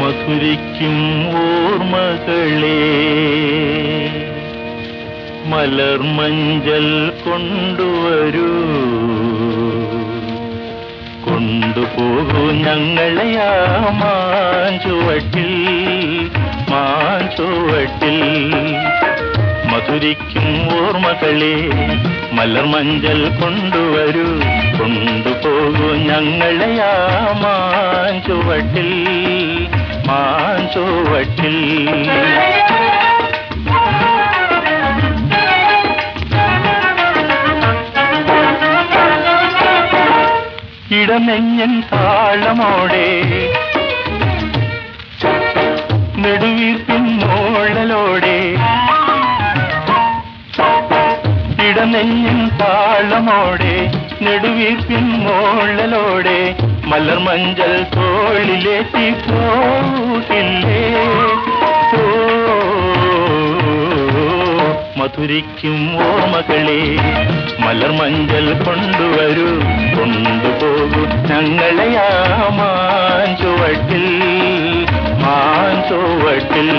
മധുരിക്കും ഓർമ്മകളെ. മലർമഞ്ചൽ കൊണ്ടുവരൂ. കൊണ്ടുപോകൂ ഞങ്ങളെ ആ മാഞ്ചുവട്ടിൽ മാഞ്ചുവട്ടിൽ മധുരിക്കും ഓർമ്മകളെ മലർമഞ്ചൽ കൊണ്ടുവരൂ. കൊണ്ടുപോകൂ ഞങ്ങളെ ആ മാഞ്ചുവട്ടിൽ മാഞ്ചുവട്ടിൽ ഇടനെഞ്ഞൻ താളമോടെ നെടുവീർപ്പിൻ മോഴലോടെ ഇടനെഞ്ഞൻ താളമോടെ നെടുവീർപ്പിൻ മോഴലോടെ മലർമഞ്ചൽ തോളിലേറ്റി പോകില്ലേ ഓ മധുരിക്കും മലർ മലർമഞ്ചൽ കൊണ്ടുവരൂ കൊണ്ടുപോകൂ ഞങ്ങളെ ആ മാഞ്ചുവട്ടിൽ മാഞ്ചുവട്ടിൽ